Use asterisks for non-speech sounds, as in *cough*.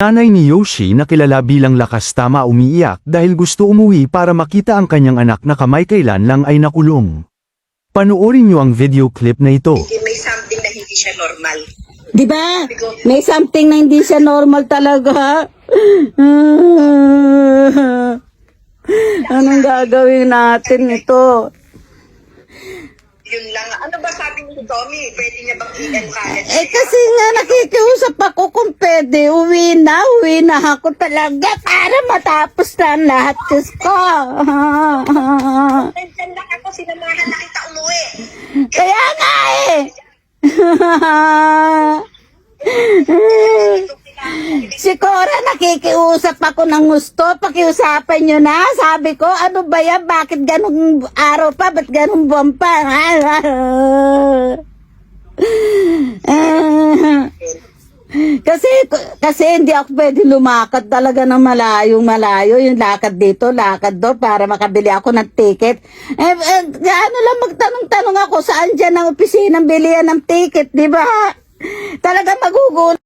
Nanay ni Yoshi na kilala bilang lakas tama umiiyak dahil gusto umuwi para makita ang kanyang anak na kamay kailan lang ay nakulong. Panoorin niyo ang video clip na ito. May something na hindi siya normal. Di ba? May something na hindi siya normal talaga. *laughs* Anong gagawin natin ito? Yun lang. Ano ba sabi ni Tommy? Pwede niya bang i-encourage? Eh kasi nga nakikiusap ako kung pwede. Uwi na, uwi na ako talaga para matapos na lahat. Diyos ko. Nandyan lang ako, sinamahan na kita umuwi. Kaya nga eh. *laughs* *laughs* Si Cora nakikiusap ako ng gusto. Pakiusapan nyo na. Sabi ko, ano ba yan? Bakit ganong araw pa? Ba't ganong buwan pa? *laughs* kasi kasi hindi ako pwede lumakad talaga ng malayong malayo yung lakad dito lakad do para makabili ako ng ticket eh, eh ano lang magtanong-tanong ako saan dyan ang opisina ng bilihan ng ticket di ba talaga magugulat